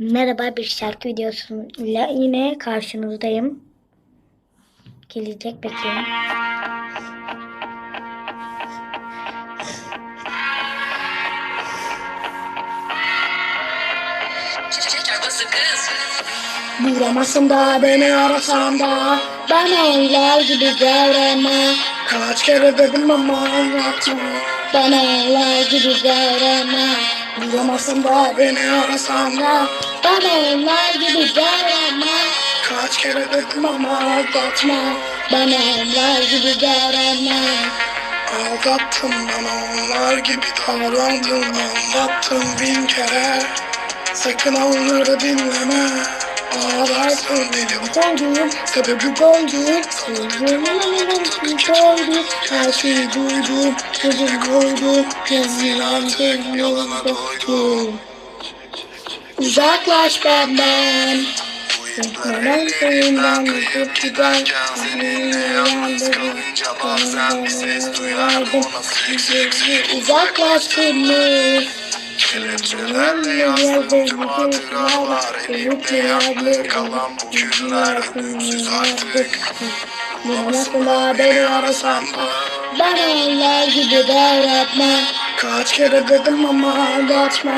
Merhaba bir şarkı videosuyla yine karşınızdayım. Gelecek bekleyin. Bulamazsın da beni arasan da Bana onlar gibi davranma Kaç kere dedim ama anlatma Bana onlar gibi davranma Bulamazsın da beni arasan da. Bana onlar gibi davranma. Kaç kere dedim ama aldatma. Bana onlar gibi davranma. Aldattın bana onlar gibi davrandın. Aldattın bin kere. Sakın onları dinleme Ağlarsın dedim Koydum, sebebi koydum Koydum, koydum Her şeyi duydum, sözüm koydum Yazılan yolunda koydum Uzaklaş benden. Neden köyünden uzup gider Kıskanınca bazen bir ses duyardım O nasıl yüksek Uzaklaştırmış Kelepçelerle yazdım tüm hatıralar Elimde yaklı kalan bu günler Ölümsüz artık. Nasıl beni arasan Bana onlar gibi davranma Kaç kere dedim ama aldatma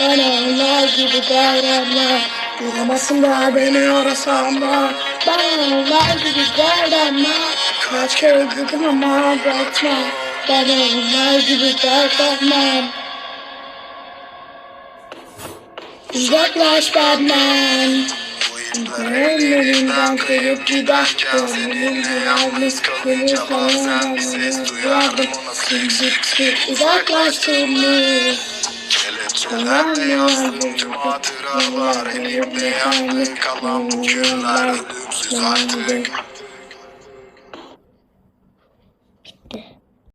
Bana onlar gibi davranma Bulamazsın da beni arasan da Bana onlar gibi davranma Kaç kere dedim ama aldatma Bana onlar gibi davranma Uzaklaş benden. Gönlümden kırıp giderken Gönlümde yalnız kalınca bazen bir ses duyardım O nasıl yüksek Uzaklaştırmış. Kelepçelerle yazdım tüm hatıralar Elimde yaklı kalan bu günler Ölümsüz artık